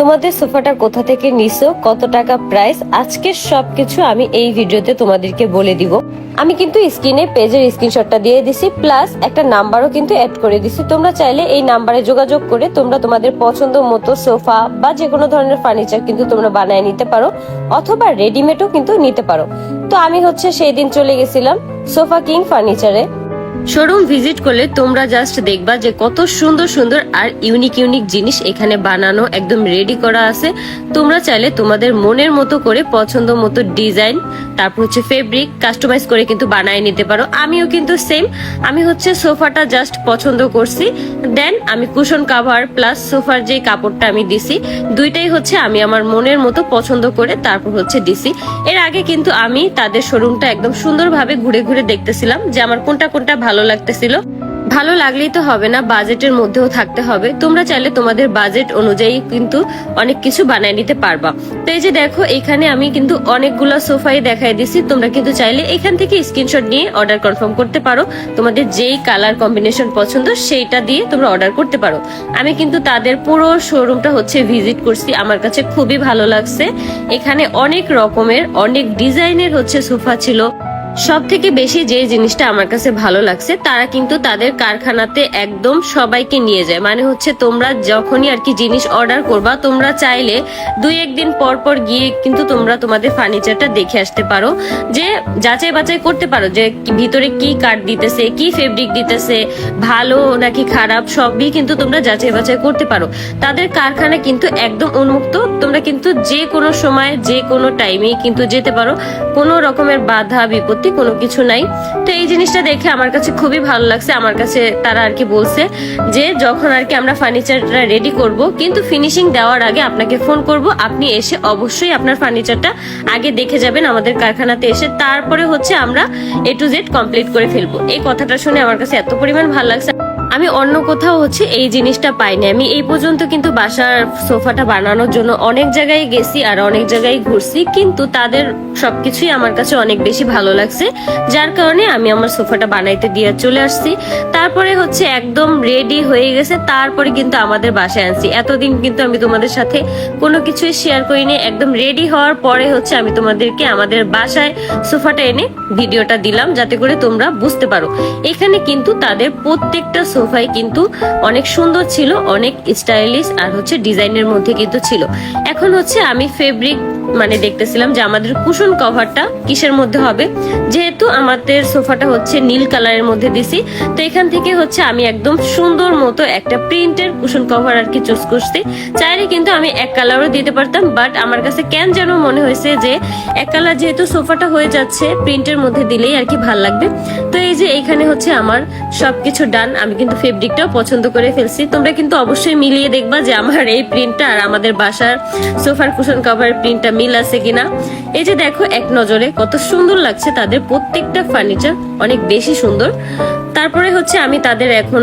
তোমাদের সোফাটা কোথা থেকে নিছো? কত টাকা প্রাইস আজকের সবকিছু আমি এই ভিডিওতে তোমাদেরকে বলে দিব। আমি কিন্তু স্ক্রিনে পেজের স্ক্রিনশটটা দিয়ে দিছি প্লাস একটা নাম্বারও কিন্তু অ্যাড করে দিছি। তোমরা চাইলে এই নাম্বারে যোগাযোগ করে তোমরা তোমাদের পছন্দ মতো সোফা বা যে কোনো ধরনের ফার্নিচার কিন্তু তোমরা বানায় নিতে পারো, অথবা রেডিমেডও কিন্তু নিতে পারো। তো আমি হচ্ছে সেই দিন চলে গেছিলাম সোফা কিং ফার্নিচারে শোরুম ভিজিট করলে তোমরা জাস্ট দেখবা যে কত সুন্দর সুন্দর আর ইউনিক ইউনিক জিনিস এখানে বানানো একদম রেডি করা আছে। তোমরা চাইলে তোমাদের মনের মতো করে পছন্দ মতো ডিজাইন তারপর হচ্ছে ফেব্রিক কাস্টমাইজ করে কিন্তু বানায় নিতে পারো। আমিও কিন্তু সেম আমি হচ্ছে সোফাটা জাস্ট পছন্দ করছি। দেন আমি কুশন কাভার প্লাস সোফার যে কাপড়টা আমি দিছি, দুইটাই হচ্ছে আমি আমার মনের মতো পছন্দ করে তারপর হচ্ছে দিছি। এর আগে কিন্তু আমি তাদের শোরুমটা একদম সুন্দরভাবে ঘুরে ঘুরে দেখতেছিলাম যে আমার কোনটা কোনটা ভালো লাগতেছিল। ভালো লাগলেই তো হবে না, বাজেটের মধ্যেও থাকতে হবে। তোমরা চাইলে তোমাদের বাজেট অনুযায়ী কিন্তু অনেক কিছু বানায় নিতে পারবা। তো এই যে দেখো, এখানে আমি কিন্তু অনেকগুলো সোফাই দেখাই দিছি। তোমরা কিন্তু চাইলে এখান থেকে স্ক্রিনশট নিয়ে অর্ডার কনফার্ম করতে পারো। তোমাদের যেই কালার কম্বিনেশন পছন্দ, সেইটা দিয়ে তোমরা অর্ডার করতে পারো। আমি কিন্তু তাদের পুরো শোরুমটা হচ্ছে ভিজিট করছি। আমার কাছে খুবই ভালো লাগছে। এখানে অনেক রকমের, অনেক ডিজাইনের হচ্ছে সোফা ছিল। সব থেকে বেশি যে জিনিসটা আমার কাছে ভালো লাগছে, তারা কিন্তু তাদের কারখানাতে একদম সবাইকে নিয়ে যায়। মানে হচ্ছে তোমরা যখনই আর কি জিনিস অর্ডার করবা, তোমরা চাইলে দুই একদিন পর পর গিয়ে কিন্তু তোমরা তোমাদের ফার্নিচারটা দেখে আসতে পারো। যে যাচাই বাছাই করতে পারো যে ভিতরে কি কাঠ দিতেছে, কি ফেব্রিক দিতেছে, ভালো নাকি খারাপ, সবই কিন্তু তোমরা যাচাই বাছাই করতে পারো। তাদের কারখানা কিন্তু একদম উন্মুক্ত, তোমরা কিন্তু যে কোনো সময় যে কোনো টাইমে কিন্তু যেতে পারো। কোনো রকমের বাধা বিপত্তি কোনো কিছু নাই। তো এই জিনিসটা দেখে আমার কাছে খুবই ভালো লাগছে। আমার কাছে তারা আর কি বলছে যে, যখন আর কি আমরা ফার্নিচারটা রেডি করব, কিন্তু ফিনিশিং দেওয়ার আগে আপনাকে ফোন করব। আপনি এসে অবশ্যই আপনার ফার্নিচারটা আগে দেখে যাবেন আমাদের কারখানাতে এসে। তারপরে হচ্ছে আমরা এ টু জেড কমপ্লিট করে ফেলব। এই কথাটা শুনে আমার কাছে এত পরিমাণ ভালো লাগছে। আমি অন্য কোথাও হচ্ছে এই জিনিসটা পাইনি। আমি এই পর্যন্ত কিন্তু বাসার সোফাটা বানানোর জন্য অনেক জায়গায় গেছি আর অনেক জায়গায় ঘুরছি, কিন্তু তাদের সবকিছুই আমার কাছে অনেক বেশি ভালো লাগছে। যার কারণে আমি আমার সোফাটা বানাইতে দিয়ে চলে আসছি। তারপরে হচ্ছে একদম রেডি হয়ে গেছে, তারপরে কিন্তু আমাদের বাসায় আনছি। এতদিন কিন্তু আমি তোমাদের সাথে কোনো কিছুই শেয়ার করিনি। একদম রেডি হওয়ার পরে হচ্ছে আমি তোমাদেরকে আমাদের বাসায় সোফাটা এনে ভিডিওটা দিলাম, যাতে করে তোমরা বুঝতে পারো। এখানে কিন্তু তাদের প্রত্যেকটা সোফাই কিন্তু অনেক সুন্দর ছিল, অনেক স্টাইলিশ আর হচ্ছে ডিজাইনের মধ্যে কিন্তু ছিল। এখন হচ্ছে আমি ফেব্রিক মানে দেখতেছিলাম যে আমাদের কুশন কভারটা কিসের মধ্যে হবে? যেহেতু আমাদের সোফাটা হচ্ছে নীল কালারের মধ্যে দিছি, তো এখান থেকে হচ্ছে আমি একদম সুন্দর মতো একটা প্রিন্টের কুশন কভার আর কি চুজ করছি। চাইলে কিন্তু আমি এক কালারও দিতে পারতাম বাট আমার কাছে কেন যেন মনে হয়েছে যে এক কালার যেহেতু সোফাটা হয়ে যাচ্ছে, প্রিন্টের মধ্যে দিলেই আর কি ভালো লাগবে। তো এই যে এখানে হচ্ছে আমার সবকিছু ডান আমি কিন্তু ফেব্রিকটাও পছন্দ করে ফেলছি। তোমরা কিন্তু অবশ্যই মিলিয়ে দেখবা যে আমার এই প্রিন্টটা আর আমাদের বাসার সোফার কুশন কভার প্রিন্টটা মিল আছে কিনা। এই যে দেখো, এক নজরে কত সুন্দর লাগছে তাদের প্রত্যেকটা ফার্নিচার অনেক বেশি সুন্দর। তারপরে হচ্ছে আমি তাদের এখন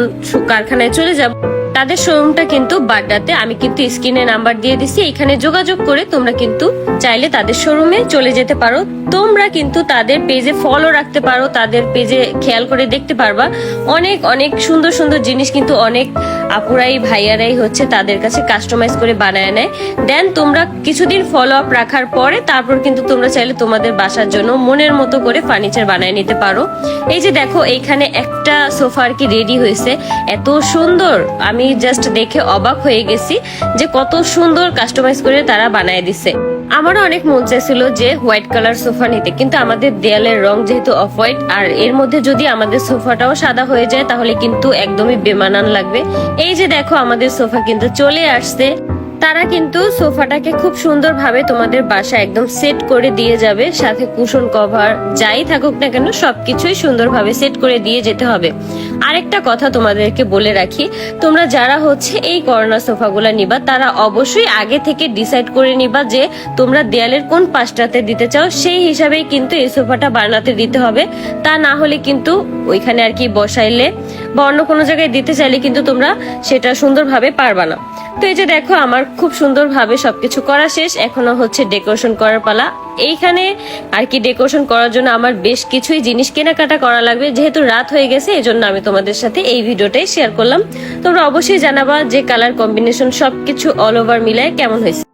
কারখানায় চলে যাব। তাদের শোরুমটা কিন্তু বাড্ডাতে। আমি কিন্তু স্ক্রিনে নাম্বার দিয়ে দিছি, এখানে যোগাযোগ করে তোমরা কিন্তু চাইলে তাদের শোরুমে চলে যেতে পারো। তোমরা কিন্তু তাদের পেজে ফলো রাখতে পারো, তাদের পেজে খেয়াল করে দেখতে পারবা। অনেক অনেক সুন্দর সুন্দর জিনিস কিন্তু অনেক আপুরাই, ভাইয়ারাই হচ্ছে তাদের কাছে কাস্টমাইজ করে বানায় নেয়। দেন তোমরা কিছুদিন ফলো আপ রাখার পরে তারপর কিন্তু তোমরা চাইলে তোমাদের বাসার জন্য মনের মতো করে ফার্নিচার বানায় নিতে পারো। এই যে দেখো, এইখানে একটা সোফা আর কি রেডি হয়েছে। এত সুন্দর, আমি জাস্ট দেখে অবাক হয়ে গেছি যে কত সুন্দর কাস্টমাইজ করে তারা বানায় দিছে। আমারও অনেক মন চাইছিল যে হোয়াইট কালার সোফা নিতে, কিন্তু আমাদের দেয়ালের রং যেহেতু অফ হোয়াইট, আর এর মধ্যে যদি আমাদের সোফাটাও সাদা হয়ে যায়, তাহলে কিন্তু একদমই বেমানান লাগবে। এই যে দেখো, আমাদের সোফা কিন্তু চলে আসছে। তারা কিন্তু সোফাটাকে খুব সুন্দরভাবে তোমাদের বাসা একদম সেট করে দিয়ে যাবে, সাথে কুশন কভার যাই থাকুক না কেন, সবকিছুই সুন্দরভাবে সেট করে দিয়ে যেতে হবে। আরেকটা কথা তোমাদেরকে বলে রাখি, তোমরা যারা হচ্ছে এই করোনা সোফাগুলো নিবা, তারা অবশ্যই আগে থেকে ডিসাইড করে নিবা যে তোমরা দেয়ালের কোন পাশটাতে দিতে চাও, সেই হিসাবেই কিন্তু এই সোফাটা বানাতে দিতে হবে। তা না হলে কিন্তু ওইখানে আর কি বসাইলে বা অন্য কোনো জায়গায় দিতে চাইলে কিন্তু তোমরা সেটা সুন্দরভাবে পারবা না। তো এই যে দেখো, আমার খুব সুন্দরভাবে সবকিছু করা শেষ। এখনও হচ্ছে ডেকোরেশন করার পালা। এইখানে আর কি ডেকোরেশন করার জন্য আমার বেশ কিছুই জিনিস কেনাকাটা করা লাগবে। যেহেতু রাত হয়ে গেছে এই জন্য আমি তোমাদের সাথে এই ভিডিওটাই শেয়ার করলাম। তোমরা অবশ্যই জানাবা যে কালার কম্বিনেশন সবকিছু অল ওভার মিলায় কেমন হয়েছে।